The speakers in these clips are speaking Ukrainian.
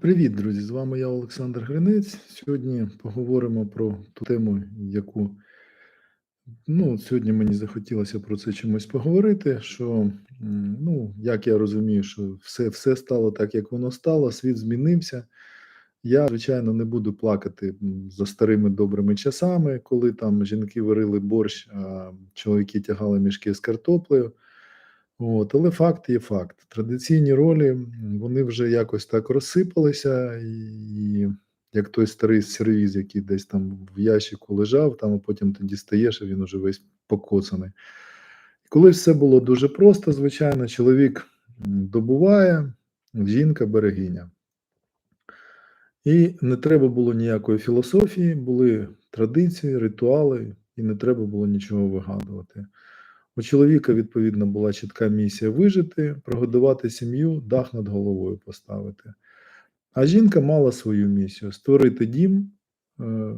Привіт, друзі! З вами я, Олександр Гринець. Сьогодні поговоримо про ту тему, яку ну, сьогодні мені захотілося про це чимось поговорити. Що, ну, як я розумію, що все, все стало так, як воно стало, світ змінився. Я, звичайно, не буду плакати за старими добрими часами, коли там жінки варили борщ, а чоловіки тягали мішки з картоплею. От, але факт є факт. Традиційні ролі вони вже якось так розсипалися, і як той старий сервіз, який десь там в ящику лежав, там а потім ти дістаєш, а він уже весь покоцаний. Колись все було дуже просто, звичайно, чоловік добуває, жінка берегиня. І не треба було ніякої філософії, були традиції, ритуали, і не треба було нічого вигадувати. У чоловіка, відповідно, була чітка місія вижити, прогодувати сім'ю, дах над головою поставити. А жінка мала свою місію створити дім, е,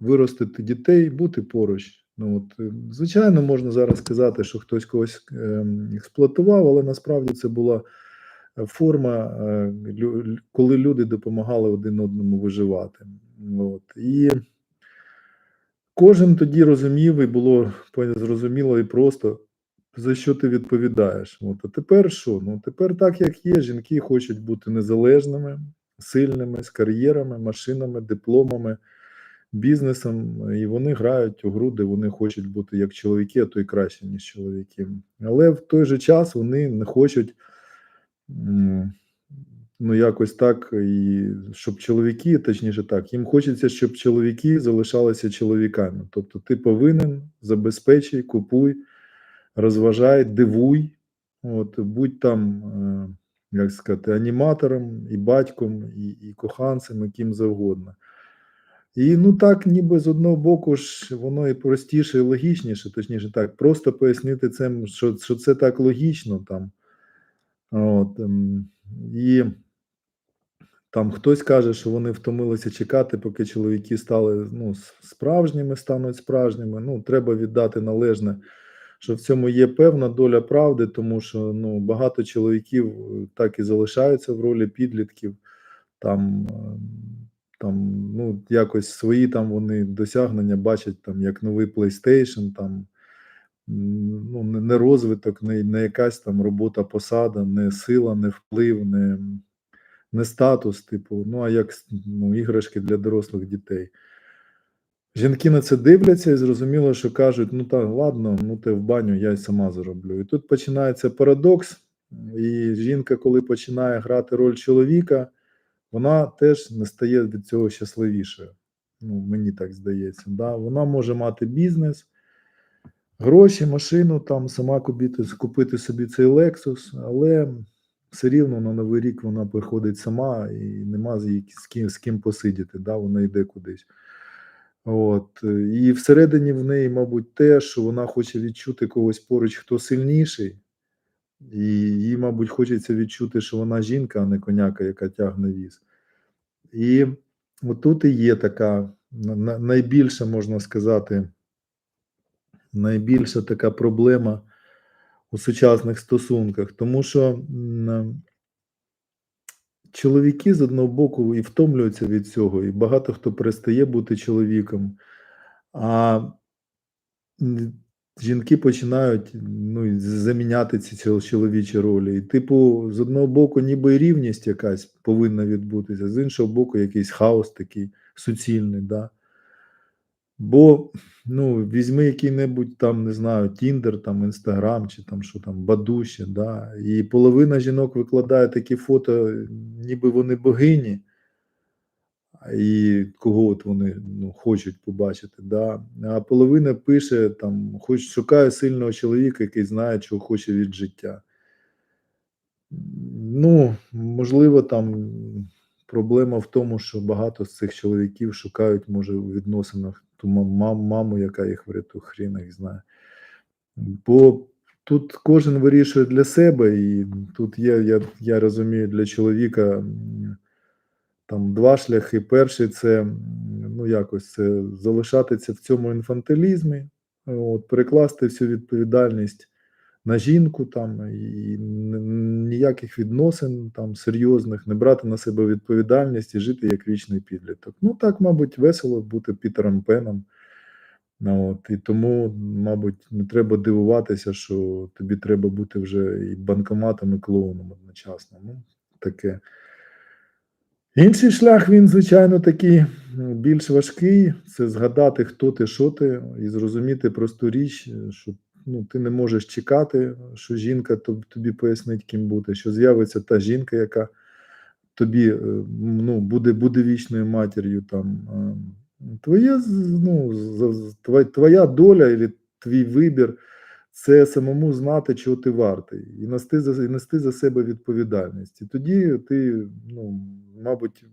виростити дітей, бути поруч. Ну, от, е, звичайно, можна зараз сказати, що хтось когось ем, експлуатував, але насправді це була е, форма, коли люди допомагали один одному виживати. От. І Кожен тоді розумів, і було зрозуміло і просто, за що ти відповідаєш. От, а тепер що? Ну тепер так, як є, жінки хочуть бути незалежними, сильними, з кар'єрами, машинами, дипломами, бізнесом, і вони грають у гру, де вони хочуть бути як чоловіки, а то й краще, ніж чоловіки. Але в той же час вони не хочуть. Ну, якось так, і щоб чоловіки, точніше так, їм хочеться, щоб чоловіки залишалися чоловіками. Тобто ти повинен забезпечуй, купуй, розважай, дивуй, от, будь там, е, як сказати, аніматором, і батьком, і, і коханцем, і ким завгодно. І ну так, ніби з одного боку ж воно і простіше, і логічніше, точніше так, просто пояснити це, що, що це так логічно там. От, ем, і там хтось каже, що вони втомилися чекати, поки чоловіки стали ну, справжніми, стануть справжніми. Ну, треба віддати належне, що в цьому є певна доля правди, тому що ну, багато чоловіків е, так і залишаються в ролі підлітків. Там, е, там ну, якось свої там вони досягнення бачать там як новий PlayStation, там ну, не розвиток, не, не якась там робота, посада, не сила, не вплив, не, не статус, типу, ну а як ну, іграшки для дорослих дітей. Жінки на це дивляться і зрозуміло, що кажуть: ну так, ладно, ну ти в баню, я й сама зароблю. І тут починається парадокс, і жінка, коли починає грати роль чоловіка, вона теж не стає від цього щасливішою. Ну, мені так здається. Да? Вона може мати бізнес, гроші, машину, там сама купити, купити собі цей Lexus, але все рівно на Новий рік вона приходить сама і нема з, ким, з ким посидіти, да? вона йде кудись. От. І всередині в неї, мабуть, те, що вона хоче відчути когось поруч, хто сильніший, і їй, мабуть, хочеться відчути, що вона жінка, а не коняка, яка тягне віз. І отут і є така на- на- найбільша, можна сказати, найбільша така проблема у сучасних стосунках, тому що чоловіки з одного боку і втомлюються від цього, і багато хто перестає бути чоловіком, а жінки починають ну, заміняти ці чоловічі ролі. І, типу, з одного боку, ніби рівність якась повинна відбутися, з іншого боку, якийсь хаос такий суцільний. Да? Бо ну, візьми який-небудь там, не знаю, Тіндер, там, Інстаграм чи там що там, Бадуші, да, і половина жінок викладає такі фото, ніби вони богині, і кого от вони ну, хочуть побачити. Да? А половина пише, там, хоч шукає сильного чоловіка, який знає, чого хоче від життя. Ну, можливо, там проблема в тому, що багато з цих чоловіків шукають, може, у відносинах ту маму, яка їх врятує, хрін їх знає. Бо тут кожен вирішує для себе, і тут є, я, я розумію, для чоловіка там два шляхи. Перший це ну якось це залишатися в цьому інфантилізмі, от, перекласти всю відповідальність на жінку там і ніяких відносин там серйозних, не брати на себе відповідальність і жити як вічний підліток. Ну так, мабуть, весело бути Пітером Пеном. Ну, От, і тому, мабуть, не треба дивуватися, що тобі треба бути вже і банкоматом, і клоуном одночасно. Ну, таке. Інший шлях, він, звичайно, такий більш важкий. Це згадати, хто ти, що ти, і зрозуміти просту річ, е, що ну, ти не можеш чекати, що жінка тобі пояснить, ким бути, що з'явиться та жінка, яка тобі е, ну, буде, буде вічною матір'ю. Там. Твоє, ну, твоя, доля і твій вибір це самому знати, чого ти вартий, і нести за, і нести за себе відповідальність. І тоді ти, ну, мабуть,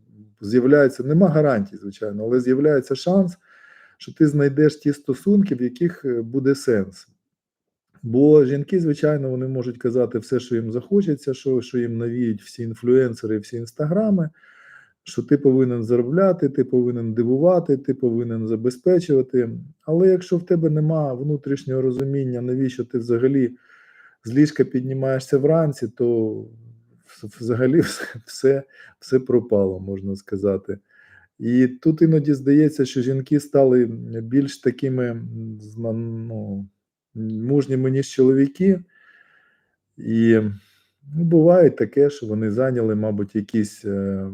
з'являється, нема гарантій, звичайно, але з'являється шанс, що ти знайдеш ті стосунки, в яких е, буде сенс. Бо жінки, звичайно, вони можуть казати все, що їм захочеться, що, що їм навіють всі інфлюенсери, всі інстаграми, що ти повинен заробляти, ти повинен дивувати, ти повинен забезпечувати. Але якщо в тебе нема внутрішнього розуміння, навіщо ти взагалі з ліжка піднімаєшся вранці, то взагалі все, все, пропало, можна сказати. І тут іноді здається, що жінки стали більш такими ну, мужніми, ніж чоловіки. І ну, буває таке, що вони зайняли, мабуть, якісь е,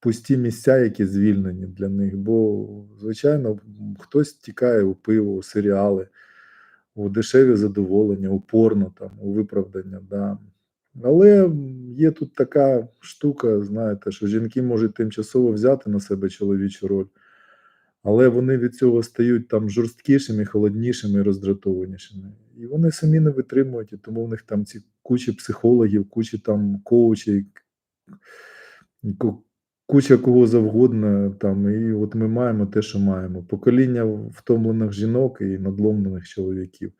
пусті місця, які звільнені для них. Бо, звичайно, хтось тікає у пиво, у серіали, у дешеві задоволення, у порно, там, у виправдання. Да. Але є тут така штука, знаєте, що жінки можуть тимчасово взяти на себе чоловічу роль, але вони від цього стають там жорсткішими, холоднішими роздратованішими. І вони самі не витримують, і тому в них там ці кучі психологів, кучі там коучей, куча кого завгодно. Там, і от ми маємо те, що маємо. Покоління втомлених жінок і надломлених чоловіків.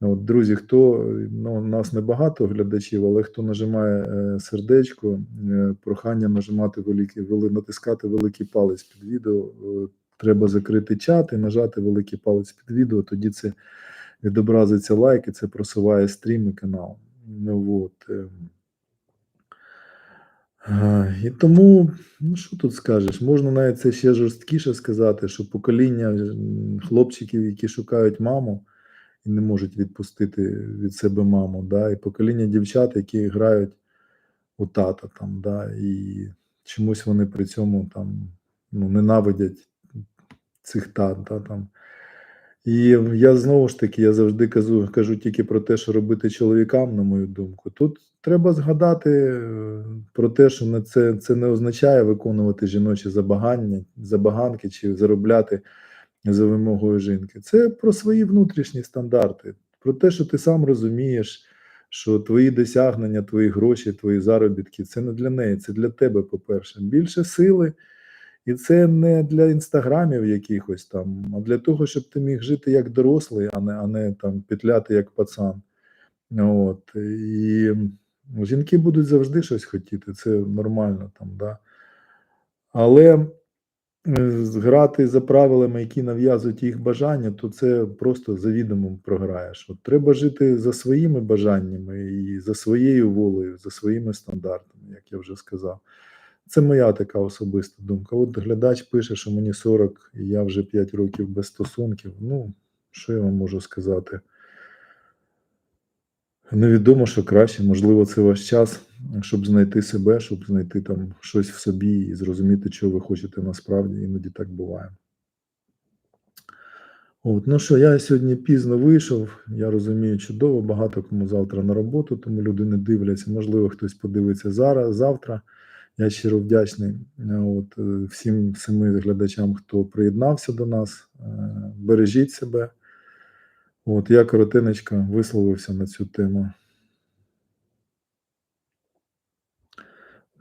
От, друзі, хто ну, нас небагато глядачів, але хто нажимає е, сердечко, е, прохання нажимати великий, вели, натискати великий палець під відео. Е, треба закрити чат і нажати великий палець під відео. Тоді це відобразиться лайк, і це просуває стрім і канал. Ну, от, е. Е, І тому, ну що тут скажеш, можна навіть це ще жорсткіше сказати, що покоління хлопчиків, які шукають маму і не можуть відпустити від себе маму, да, і покоління дівчат, які грають у тата там, да, і чомусь вони при цьому там ну, ненавидять цих тат, да, там. І я знову ж таки, я завжди кажу, кажу тільки про те, що робити чоловікам, на мою думку. Тут треба згадати е, про те, що не це, це не означає виконувати жіночі забагання, забаганки чи заробляти за вимогою жінки. Це про свої внутрішні стандарти, про те, що ти сам розумієш, що твої досягнення, твої гроші, твої заробітки це не для неї, це для тебе, по-перше. Більше сили. І це не для інстаграмів якихось там, а для того, щоб ти міг жити як дорослий, а не, а не там петляти як пацан. От. І жінки будуть завжди щось хотіти, це нормально там, да. Але е, грати за правилами, які нав'язують їх бажання, то це просто завідомо програєш. От треба жити за своїми бажаннями і за своєю волею, за своїми стандартами, як я вже сказав. Це моя така особиста думка. От глядач пише, що мені 40, і я вже 5 років без стосунків. Ну, що я вам можу сказати? Невідомо, що краще, можливо, це ваш час, щоб знайти себе, щоб знайти там щось в собі і зрозуміти, чого ви хочете насправді, іноді так буває. От, ну що, я сьогодні пізно вийшов. Я розумію чудово, багато кому завтра на роботу, тому люди не дивляться. Можливо, хтось подивиться зараз, завтра. Я щиро вдячний е, от, е, всім семи глядачам, хто приєднався до нас. Е, Бережіть себе. От я коротенечко висловився на цю тему.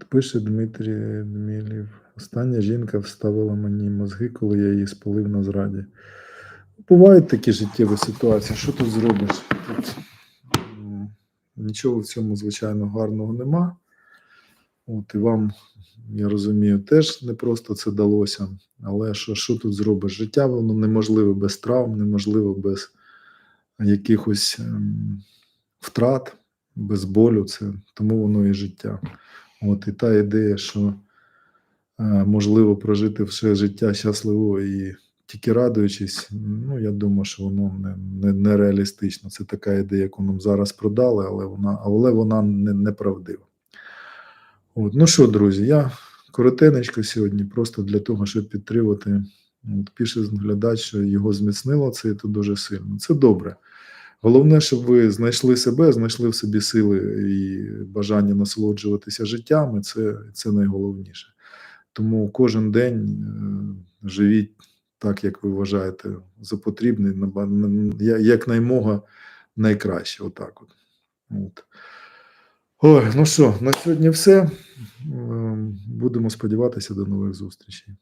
Пише Дмитрій Дмилів. Остання жінка вставила мені мозги, коли я її спалив на зраді. Бувають такі життєві ситуації. Що тут зробиш? Тут нічого в цьому, звичайно, гарного нема. От і вам, я розумію, теж не просто це далося. Але що, що тут зробиш? Життя воно неможливе без травм, неможливо без якихось ем, втрат, без болю. Це тому воно і життя. От і та ідея, що е, можливо прожити все життя щасливо і тільки радуючись, ну я думаю, що воно не, не, не реалістично. Це така ідея, яку нам зараз продали, але вона, але вона не, неправдива. От, ну що, друзі, я коротенечко сьогодні, просто для того, щоб підтримати. Пише глядач, що його зміцнило це і то дуже сильно. Це добре. Головне, щоб ви знайшли себе, знайшли в собі сили і бажання насолоджуватися життям, і це, це найголовніше. Тому кожен день е, живіть так, як ви вважаєте за потрібне, наба- на- я- якнаймога найкраще. Отак от. От. Ой, ну що, на сьогодні все. Ем, Будемо сподіватися до нових зустрічей.